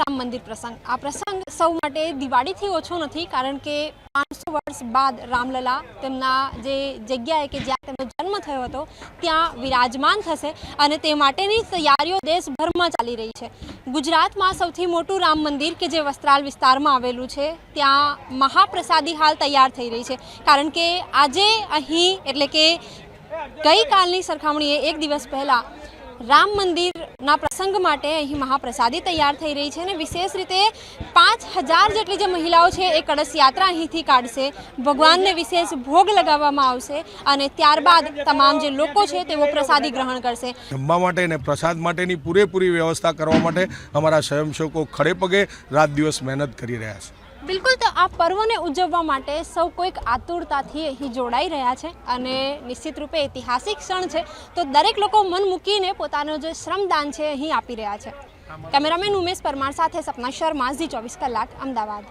રામ મંદિર પ્રસંગ. આ પ્રસંગ સૌ માટે દિવાળીથી ઓછો નથી, કારણ કે પાંચસો વર્ષ બાદ રામલલા તેમના જે જગ્યાએ કે જ્યાં તેમનો જન્મ થયો હતો, ત્યાં વિરાજમાન થશે અને તે માટેની તૈયારીઓ દેશભરમાં ચાલી રહી છે. ગુજરાતમાં સૌથી મોટું રામ મંદિર કે જે વસ્ત્રાલ વિસ્તારમાં આવેલું છે, ત્યાં મહાપ્રસાદી હાલ તૈયાર થઈ રહી છે. કારણ કે આજે અહીં, એટલે કે ગઈકાલની સરખામણીએ એક દિવસ પહેલાં રામ મંદિરના પ્રસંગ માટે અહીં મહાપ્રસાદી તૈયાર થઈ રહી છે અને વિશેષ રીતે પાંચ હજાર જેટલી જે મહિલાઓ છે એ કળશ યાત્રા અહીંથી કાઢશે. ભગવાનને વિશેષ ભોગ લગાવવામાં આવશે અને ત્યારબાદ તમામ જે લોકો છે તેઓ પ્રસાદી ગ્રહણ કરશે. જમવા માટે અને પ્રસાદ માટેની પૂરેપૂરી વ્યવસ્થા કરવા માટે અમારા સ્વયંસેવકો ખડે પગે રાત દિવસ મહેનત કરી રહ્યા છે. બિલકુલ તો આ પર્વને ઉજવવા માટે સૌ કોઈક આતુરતાથી અહીં જોડાઈ રહ્યા છે અને નિશ્ચિત રૂપે ઐતિહાસિક ક્ષણ છે. તો દરેક લોકો મન મૂકીને પોતાનો જે શ્રમદાન છે અહીં આપી રહ્યા છે. કેમેરામેન ઉમેશ પરમાર સાથે સપના શર્મા ઝી ચોવીસ કલાક અમદાવાદ.